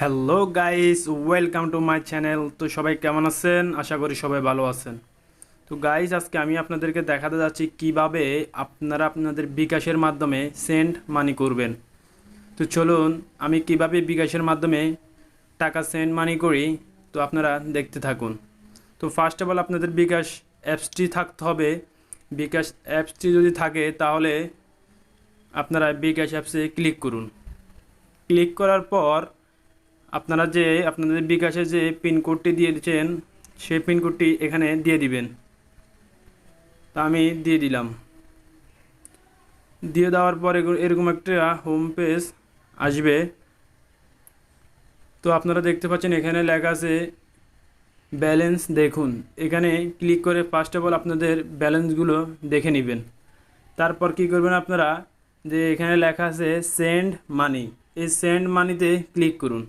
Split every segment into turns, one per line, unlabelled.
Hello guys welcome to my channel তো সবাই কেমন আছেন? আশা করি সবাই ভালো আছেন। তো গাইস আজকে আমি আপনাদেরকে দেখাতে যাচ্ছি কীভাবে আপনারা আপনাদের বিকাশের মাধ্যমে সেন্ড মানি করবেন। তো চলুন, আমি কীভাবে বিকাশের মাধ্যমে টাকা সেন্ড মানি করি, তো আপনারা দেখতে থাকুন। তো ফার্স্ট অফ অল আপনাদের বিকাশ অ্যাপসটি থাকতে হবে। বিকাশ অ্যাপসটি যদি থাকে, তাহলে আপনারা বিকাশ অ্যাপসে ক্লিক করুন। ক্লিক করার পর আপনারা যে আপনাদের বিকাশে যে পিনকোডটি দিয়ে দিচ্ছেন, সেই পিনকোডটি এখানে দিয়ে দিবেন। তা আমি দিয়ে দিলাম। দিয়ে দেওয়ার পর এরকম একটা হোম পেজ আসবে। তো আপনারা দেখতে পাচ্ছেন এখানে লেখা আছে ব্যালেন্স দেখুন। এখানে ক্লিক করে ফার্স্ট অফ অল আপনাদের ব্যালেন্সগুলো দেখে নেবেন। তারপর কি করবেন আপনারা? যে এখানে লেখা আছে সেন্ড মানি এই সেন্ড মানিতে ক্লিক করুন।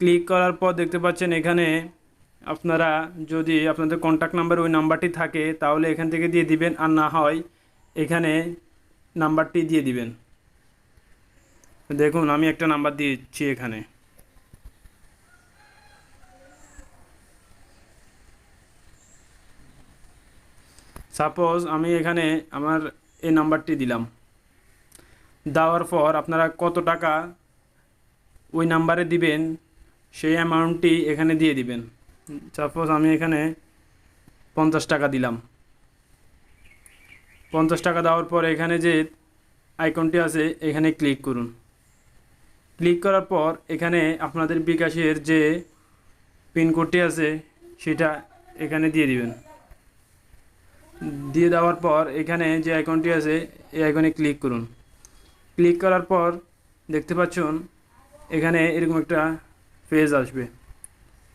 ক্লিক করার পর দেখতে পাচ্ছেন এখানে আপনারা যদি আপনাদের কন্ট্যাক্ট নাম্বার ওই নাম্বারটি থাকে, তাহলে এখান থেকে দিয়ে দিবেন। আর না হয়, এখানে নাম্বারটি দিয়ে দিবেন। দেখুন, আমি একটা নাম্বার দিয়েছি এখানে। সাপোজ আমি এখানে আমার এই নাম্বারটি দিলাম। দেওয়ার পর আপনারা কত টাকা ওই নাম্বারে দিবেন? সেই অ্যামাউন্টটি এখানে দিয়ে দিবেন। সাপোজ আমি এখানে পঞ্চাশ টাকা দিলাম। পঞ্চাশ টাকা দেওয়ার পর এখানে যে আইকনটি আছে, এখানে ক্লিক করুন। ক্লিক করার পর এখানে আপনাদের বিকাশের যে পিনকোডটি আছে, সেটা এখানে দিয়ে দিবেন। দিয়ে দেওয়ার পর এখানে যে আইকনটি আছে, এই আইকনে ক্লিক করুন। ক্লিক করার পর দেখতে পাচ্ছেন, এখানে এরকম একটা পেজ আসবে।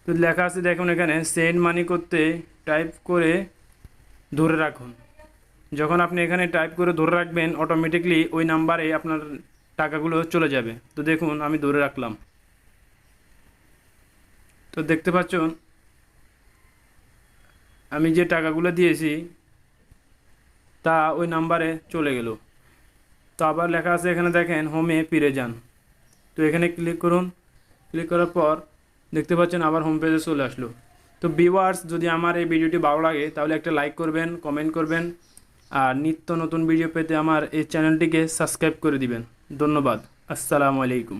তো লেখা আছে, দেখুন এখানে সেন্ড মানি করতে টাইপ করে ধরে রাখুন। যখন আপনি এখানে টাইপ করে ধরে রাখবেন অটোমেটিকলি ওই নাম্বারে আপনার টাকাগুলো চলে যাবে। তো দেখুন, আমি ধরে রাখলাম। তো দেখতে পাচ্ছেন, আমি যে টাকাগুলো দিয়েছি, তা ওই নাম্বারে চলে গেল। তো আবার লেখা আছে এখানে, দেখেন হোমে ফিরে যান। তো এখানে ক্লিক করুন। ক্লিক করার পর দেখতে পাচ্ছেন আবার হোম পেজে চলে আসলো। তো ভিউয়ার্স যদি আমার এই ভিডিওটি ভালো লাগে, তাহলে একটা লাইক করবেন কমেন্ট করবেন, আর নিত্য নতুন ভিডিও পেতে আমার এই চ্যানেলটিকে সাবস্ক্রাইব করে দিবেন। ধন্যবাদ। আসসালামু আলাইকুম।